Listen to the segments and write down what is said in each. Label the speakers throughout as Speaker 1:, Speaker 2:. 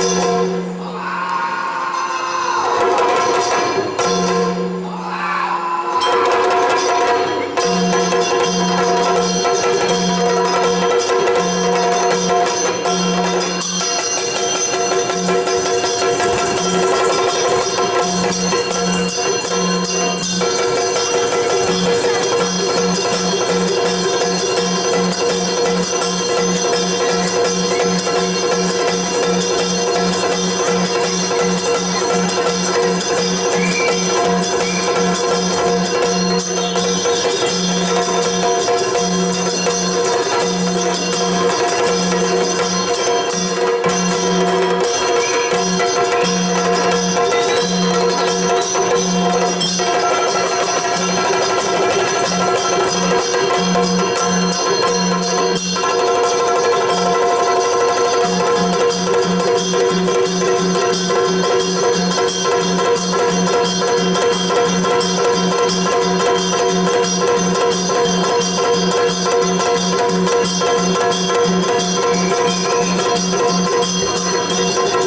Speaker 1: Thank
Speaker 2: you. Thank
Speaker 1: you.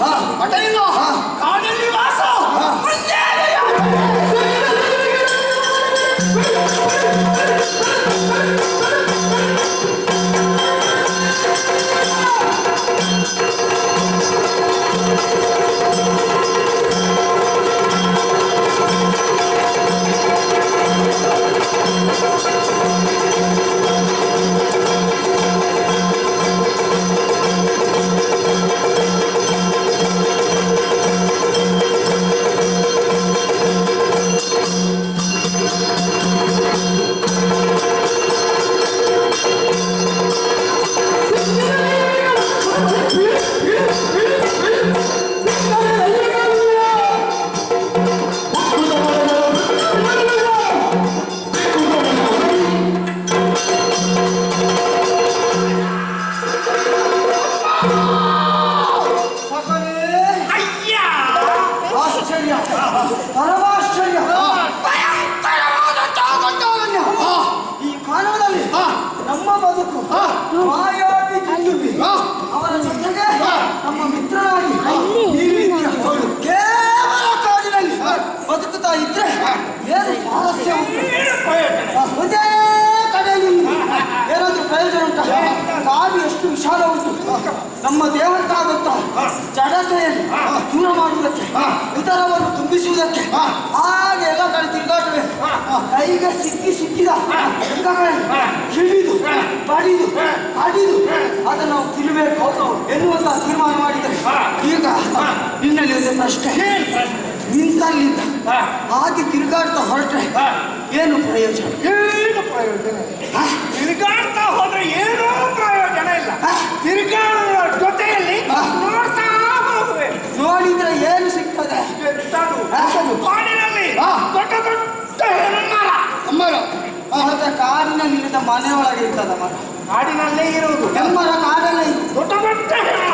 Speaker 2: ಮನೆ ಇಲ್ಲ
Speaker 1: ಹಾ.
Speaker 2: ಮಠ ಇಲ್ಲ
Speaker 1: 不 ಕಾಡು ಎಷ್ಟು ವಿಶಾಲ ಉಂಟು. ನಮ್ಮ ದೇವಕ್ಕಾಗುತ್ತಾ ಜಡತೆಯನ್ನು ದೂರ ಮಾಡುವುದಕ್ಕೆ ಇತರವನ್ನು ತುಂಬಿಸುವುದಕ್ಕೆ ಹಾಗೆ ಎಲ್ಲ ಕಡೆ ತಿರುಗಾಟವೇ. ಕೈಗೆ ಸಿಕ್ಕಿ ಸಿಕ್ಕಿದ ಹಿಡಿದು ಬಡಿದು ಅಡಿದು ಅದನ್ನು ನಾವು ತಿನ್ನಬೇಕು ಎನ್ನುವಂತಹ ತೀರ್ಮಾನ ಮಾಡಿದರೆ ಈಗ ನಿನ್ನಲ್ಲಿ
Speaker 2: ಒಂದು ಪ್ರಶ್ನೆ?
Speaker 1: ನಿಂತಲ್ಲಿಂದ
Speaker 2: ಹಾ.
Speaker 1: ಹಾಗೆ ತಿರುಗಾಡ್ತಾ ಹೊರಟ್ರೆ. ಏನು ಪ್ರಯೋಜನ?
Speaker 2: ಏನು ಪ್ರಯೋಜನ? ಇಲ್ಲ.
Speaker 1: ಹಾ?
Speaker 2: ತಿರುಗಾಡ್ತಾ ಹೋದ್ರೆ ಏನೂ ಪ್ರಯೋಜನ ಇಲ್ಲ
Speaker 1: ಹಾ.
Speaker 2: ತಿರುಗಾಡುವ ಜೊತೆಯಲ್ಲಿ. ನೋಡ್ತಾ ಹೋಗ್ಬೇಕು
Speaker 1: ನೋಡಿದ್ರೆ ಏನು ಸಿಗ್ತದೆ.
Speaker 2: ಕಾಡಿನಲ್ಲಿ. ದೊಡ್ಡ ದೊಡ್ಡ ಹೆಮ್ಮರ
Speaker 1: ಅಮ್ಮರ ಮತ್ತೆ ಕಾಡಿನ ನಿಲ್ಲಿದ ಮನೆ ಒಳಗೆ ಇರ್ತದ ಮರ.
Speaker 2: ಕಾಡಿನಲ್ಲೇ ಇರುವುದು.
Speaker 1: ಹೆಮ್ಮರ ಕಾಡಲ್ಲ
Speaker 2: ದೊಡ್ಡ ದೊಡ್ಡ ಹೆಮ್ಮ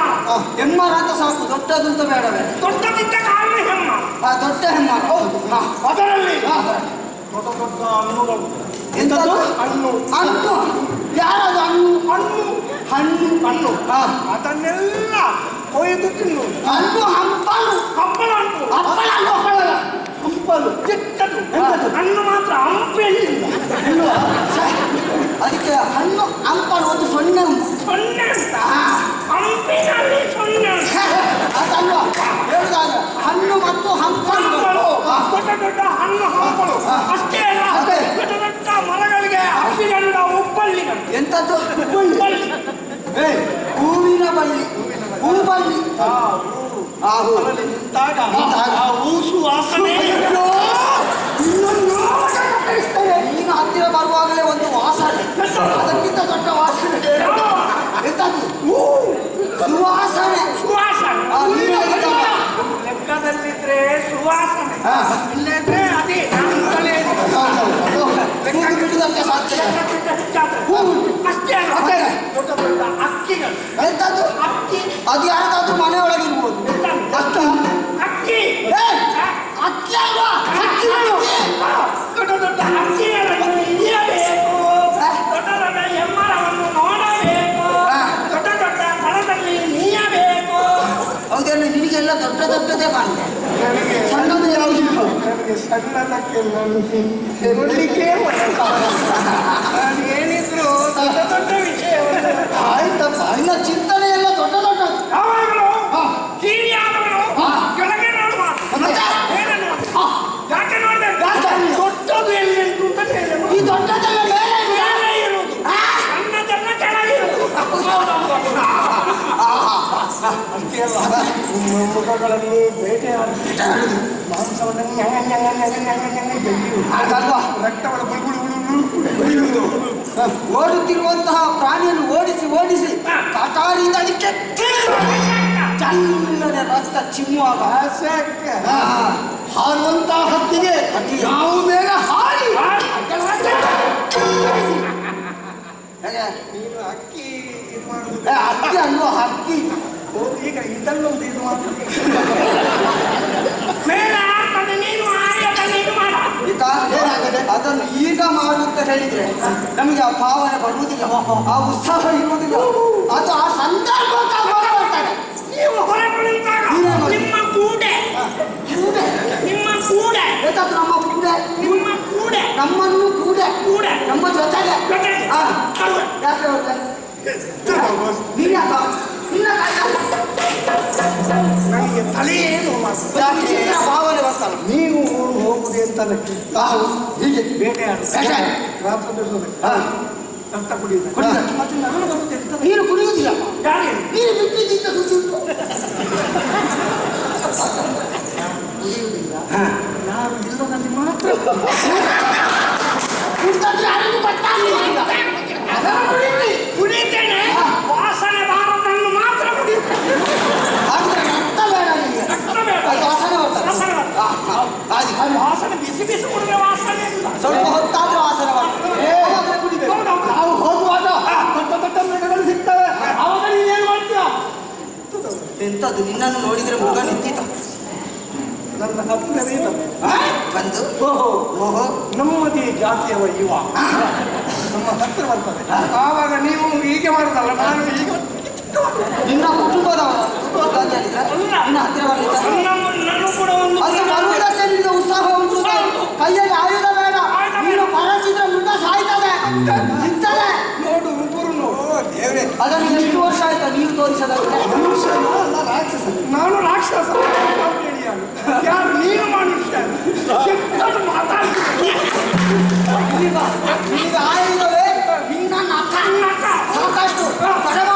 Speaker 1: ಹೆಮ್ಮರ ಅಂತ ಸಾಕು ದೊಡ್ಡದಂತ ಬೇಡವೇ? ಬೇಡ ಬೇಡ
Speaker 2: ದೊಡ್ಡದಿದ್ದ ಕಾರಣ ಹೆಮ್ಮ
Speaker 1: ಆ ದೊಡ್ಡ ಹೆಮ್ಮರ ಹೌದು.
Speaker 2: ಅದರಲ್ಲಿ. ದೊಡ್ಡ ದೊಡ್ಡ ಹಣ್ಣುಗಳು.
Speaker 1: ಎಂತದು
Speaker 2: ಹಣ್ಣು.
Speaker 1: ಹಣ್ಣು. ಯಾರದು ಹಣ್ಣು?
Speaker 2: ಹಣ್ಣು.
Speaker 1: ಹಣ್ಣು
Speaker 2: ಹಣ್ಣು. ಅದನ್ನೆಲ್ಲ ಕೊಯ್ದು ತಿನ್ನುವುದು
Speaker 1: ಹಣ್ಣು ಹಂಪಲು.
Speaker 2: ಹಪ್ಪಳ ಹಣ್ಣು
Speaker 1: ಹಪ್ಪಳ ಹಪ್ಪಳ ಹಂಪಲು.
Speaker 2: ಚಿಕ್ಕದು.
Speaker 1: ಎಂಥದ್ದು
Speaker 2: ಹಣ್ಣು ಮಾತ್ರ ಹಂಪೆಲ್ಲಿಲ್ಲ
Speaker 1: ಹಣ್ಣು ಅದಕ್ಕೆ ಹಣ್ಣು ಹಂಪಲು ಒಂದು ಸೊನ್ನೆ ಉಂಟು
Speaker 2: ಸೊನ್ನೆ ಉಂಟಾ
Speaker 1: ಹಾ.
Speaker 2: ಹಂಪಿನಲ್ಲಿ ಸೊನ್ನೆ ಉಂಟು
Speaker 1: ಛೆ, ಅದಲ್ವಾ ಹೇಳುದಾದ್ರೆ ಹಣ್ಣು ಮತ್ತು ಹಂಪಲು
Speaker 2: ಹಂಪಲು
Speaker 1: ಹಾ.
Speaker 2: ದೊಡ್ಡ ದೊಡ್ಡ ಹಣ್ಣು ಹಂಪಲು
Speaker 1: ಹಾ.
Speaker 2: ಅಷ್ಟೇ ಅಲ್ಲ
Speaker 1: ಅದೇ.
Speaker 2: ದೊಡ್ಡ ದೊಡ್ಡ ಮರಗಳಿಗೆ ಹಬ್ಬಿಗಂಡ ಉಪ್ಪಳ್ಳಿಗಳು
Speaker 1: ಎಂತದ್ದು
Speaker 2: ಉಪ್ಪಳ್ಳಿ
Speaker 1: ಏ ಹೂವಿನ ಬಳ್ಳಿ ಹೂ ಬಳ್ಳಿ ಆ ಹೂ
Speaker 2: ಅದರಲ್ಲಿ ನಿಂತಾಗ
Speaker 1: ನಿಂತಾಗ.
Speaker 2: ಆ ಊಸು ವಾಸನೆ
Speaker 1: ಅಯ್ಯೋ, ಇನ್ನೊಂದು ನೋಡಿಸ್ತೇನೆ. ನೀನು ಹತ್ತಿರ ಬರುವಾಗಲೇ ಒಂದು ವಾಸನೆ ಅದಕ್ಕಿಂತ ದೊಡ್ಡ ವಾಸನೆ ಎಂತದ್ದು ಸುವಾಸನೆ
Speaker 2: ಸುವಾಸನೆ. ಲೆಕ್ಕದಲ್ಲಿದ್ರೆ ಸುವಾಸನೆ. ಇಲ್ಲದ್ರೆ ಅದೇ
Speaker 1: ಬಿಡುವುದಕ್ಕೆ ಸಾಧ್ಯ
Speaker 2: ಅಷ್ಟೇ ದೊಡ್ಡ ದೊಡ್ಡ ಅಕ್ಕಿಗಳು
Speaker 1: ಎಂತದ್ದು
Speaker 2: ಅಕ್ಕಿ
Speaker 1: ಅದು ದೊಡ್ಡದೇ ಕಾಣಿದೆ ಸಣ್ಣದು ಯಾವುದು
Speaker 2: ಸಣ್ಣದಕ್ಕೆ ನಾನು ಏನಿದ್ರು ದೊಡ್ಡ ದೊಡ್ಡ ವಿಷಯವನ್ನು
Speaker 1: ಆಯ್ತಪ್ಪ ಇನ್ನ ಚಿಂತನೆ ಎಲ್ಲ ದೊಡ್ಡ ದೊಡ್ಡದು
Speaker 2: ಯಾವಾಗಲೂ
Speaker 1: ಹಾ.
Speaker 2: ಕಿವಿಯಾದವನು
Speaker 1: ಹಾ.
Speaker 2: ಕೆಳಗೆ ನೋಡುವ
Speaker 1: ಮತ್ತೆ?
Speaker 2: ಮೇಲೆ ನೋಡುವ. ಯಾಕೆ ನೋಡ್ಬೇಕು
Speaker 1: ಯಾಕೆ?
Speaker 2: ದೊಡ್ಡದು ಎಲ್ಲಿ ಉಂಟು ಅಂತ ಕೇಳಿದೆ.
Speaker 1: ಈ ದೊಡ್ಡದೆಲ್ಲ ಮೇಲೆ ಇದೆಯಾ?
Speaker 2: ಮೇಲೆ ಇರುವುದು ಸಣ್ಣದೆಲ್ಲ ಕೆಳಗೆ ಇರುವುದು ಅಷ್ಟೇ ಅಲ್ಲ ನಿಮ್ಮ ಮುಖಗಳಲ್ಲಿ ಬೇಟೆಯಾಡಿ ಮಾಂಸವನ್ನು? ರಕ್ತವನ್ನು ಬುಳು ಬುಳು ಬುಳು ಬುಳು ಬೆಳೆಯುವುದು.
Speaker 1: ಓಡುತ್ತಿರುವಂತಹ ಪ್ರಾಣಿಯನ್ನು ಓಡಿಸಿ ಓಡಿಸಿ ಕಟಾರಿಯಿಂದ ಅದಕ್ಕೆ ಚಲ್ಲನೆ ರಕ್ತ ಚಿಮ್ಮುವಾಗ
Speaker 2: ಹಾರುವಂತಹ
Speaker 1: ಹತ್ತಿಗೆ.
Speaker 2: ನಾವು ಬೇಗ ಹಾರಿ? ನೀನು ಅಕ್ಕಿ ಇದು
Speaker 1: ಅಕ್ಕಿ ಅಲ್ವಾ ಹಕ್ಕಿ
Speaker 2: ಓ, ಈಗ ಇದಲ್ಲೊಂದು ಇದು ಮಾತ್ರ.
Speaker 1: ಅದನ್ನು ಈಗ ಮಾಡುತ್ತೆ ಹೇಳಿದ್ರೆ ನಮಗೆ ಆ ಭಾವನೆ ಬರುವುದಿಲ್ಲ. ಆ ಉತ್ಸಾಹ ಇರುವುದಿಲ್ಲ. ಅದು ಆ ಬರ್ತಾರೆ
Speaker 2: ನೀವು ನಿಮ್ಮ ಕೂಡೆ. ನಿಮ್ಮ ಕೂಡೆ.
Speaker 1: ನಮ್ಮ ಕೂಡೆ?
Speaker 2: ನಿಮ್ಮ ಕೂಡೆ.
Speaker 1: ನಮ್ಮನ್ನು ಕೂಡೆ.
Speaker 2: ಕೂಡೆ.
Speaker 1: ನಮ್ಮ ಜೊತೆಗೆ. ಯಾಕೆ ಹೋಗ್ತೆ? ಭಾವನೆ ಬರ್ತಲ್ಲ
Speaker 2: ನೀವು ಹೋಗುದೇ ಅಂತ ಅದಕ್ಕೆ
Speaker 1: ಆ, ಹೀಗೆ
Speaker 2: ಬೇಟೆಯಾಡು ರಕ್ತ
Speaker 1: ಕುಡಿಯುದು.
Speaker 2: ಮತ್ತೆ ನಾನು ಬರುತ್ತೆ ಅಂತ.
Speaker 1: ನೀರು ಕುಡಿಯುವುದಿಲ್ಲ
Speaker 2: ಯಾರು
Speaker 1: ನೀರು
Speaker 2: ನಾನು ಇಲ್ಲದಲ್ಲಿ ಮಾತ್ರ.
Speaker 1: ಯಾರಿಗೂ. ಅದನ್ನು ಕುಡೀರಿ.
Speaker 2: ಕುಡಿತೇನೆ ವಾಸನೆ ಬಾರದನ್ನು ಮಾತ್ರ ಕುಡಿಯುತ್ತೇನೆ
Speaker 1: ಆದ್ರೆ ರಕ್ತ ಬೇಡ ನಿಮಗೆ
Speaker 2: ರಕ್ತ ಬೇಡ.
Speaker 1: ಅದು ವಾಸನೆ ಬರ್ತದೆ
Speaker 2: ವಾಸನೆ ಬರ್ತದೆ.
Speaker 1: ಆ, ಆ, ಹಾಗೆ.
Speaker 2: ಅದು ವಾಸನೆ ಬಿಸಿ ಬಿಸಿ ಕುಡಿದ್ರೆ ವಾಸನೆ ಇಲ್ಲ.
Speaker 1: ಸ್ವಲ್ಪ ಹೊತ್ತಾದ್ರೆ ವಾಸನೆ. ನಾವು ಹೋಗುವಾಗ ದೊಡ್ಡ ದೊಡ್ಡ ಮೃಗಗಳು ಸಿಗ್ತವೆ. ಅವಾಗ ಏನು ಮಾಡ್ತೀಯ? ಎಂತದ್ದು ನಿನ್ನನ್ನು ನೋಡಿದ್ರೆ ಮುಖ ನಿಂತಿತ.
Speaker 2: ನನ್ನ ಹತ್ತಿರವೇ.
Speaker 1: ಬಂದು?
Speaker 2: ಓಹೋ.
Speaker 1: ಓಹೋ.
Speaker 2: ನಮ್ಮದೇ ಜಾತಿಯವ ಯುವ ನಮ್ಮ ಹತ್ತಿರ ಬರ್ತದೆ. ಆವಾಗ ನೀವು ಹೀಗೆ ಮಾಡುದಲ್ಲ ನಾನು ಈಗ
Speaker 1: ನಿನ್ನ ನಿನ್ನ ಹತ್ತಿರ ಬರ್ಲಿಕ್ಕೆ ಉತ್ಸಾಹ ಉಂಟು ಕೈಯಲ್ಲಿ ಆಯುಧ ಬೇಡ ನೀನು ಪರಚಿದ್ರೆ ಮೃಗ ಸಾಯ್ತದೆ. ಸಿಗ್ತದೆ
Speaker 2: ನೋಡು ಉಗುರು ದೇವರೇ.
Speaker 1: ಅದನ್ನು ಎಷ್ಟು ವರ್ಷ ಆಯ್ತಾ ನೀವು ತೋರಿಸದಂತೆ?
Speaker 2: ನಾನು ರಾಕ್ಷಸ. ಯಾರು ನೀನು ಮನುಷ್ಯ. ಮಾತಾಡ್ತೀನಿ
Speaker 1: ಈಗ ಆಯುಧವೇ ನಿನ್ನ. ಸಾಕಷ್ಟು ತಡವ